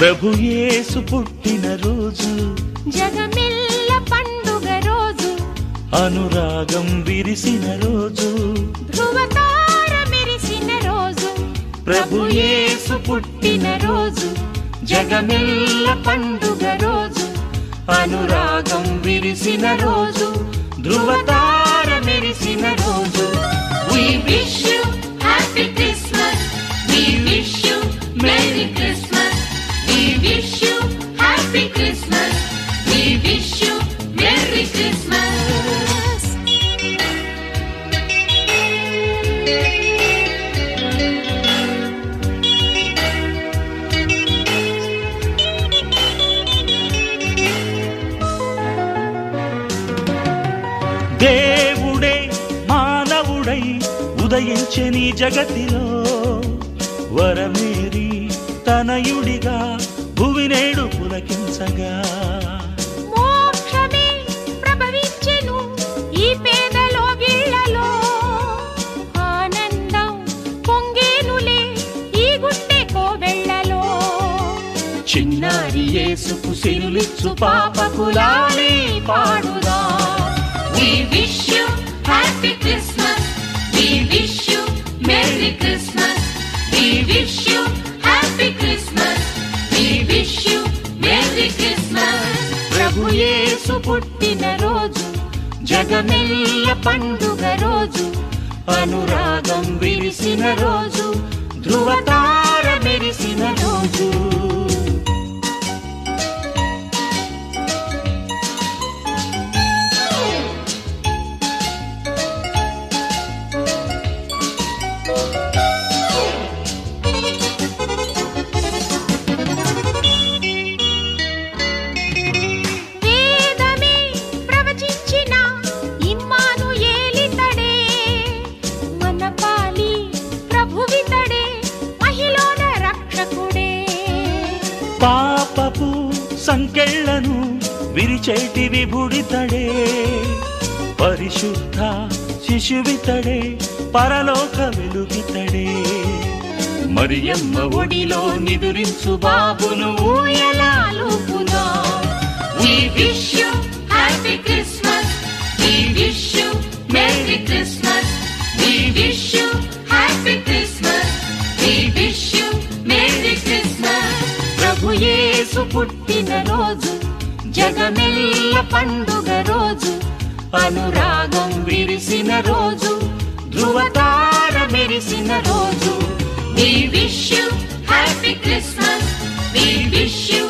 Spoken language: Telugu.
ప్రభు యేసు పుట్టిన రోజు జగమెల్ల పండుగ రోజు అనురాగం విరిసిన రోజు ధ్రువతార మెరిసిన రోజు ప్రభు యేసు పుట్టిన రోజు జగమెల్ల పండుగ రోజు అనురాగం విరిసిన రోజు ధృవతార మెరిసిన రోజు. We wish you దేవుడే మానవుడై ఉదయించే నీ జగతిలో వరమేరి తనయుడిగా పులకించగా. ఈ గుండె కోవెళ్ళలో. చిన్నారి యేసుకు సిరులిచ్చు పాపకులాలి పాడుదా We wish you happy Christmas. We wish you Merry Christmas. We wish you happy Christmas. We wish you Merry Christmas. ప్రభు యేసు పుట్టిన రోజు జగమెల్ల పండుగ రోజు అనురాగం విరిసిన రోజు ధృవతార మెరిసిన రోజు పాపపు సంకెళ్ళను విరిచేటి విభుడితడే. పరిశుద్ధ శిశువితడే పరలోక వెలుగితడే. మరియమ్మ ఒడిలో నిదురించు బాబును ఊయలాలుపుదా జగమెల్ల పండుగ రోజు అనురాగం విరిసిన రోజు ధృవతార మెరిసిన రోజు. We wish you happy Christmas we wish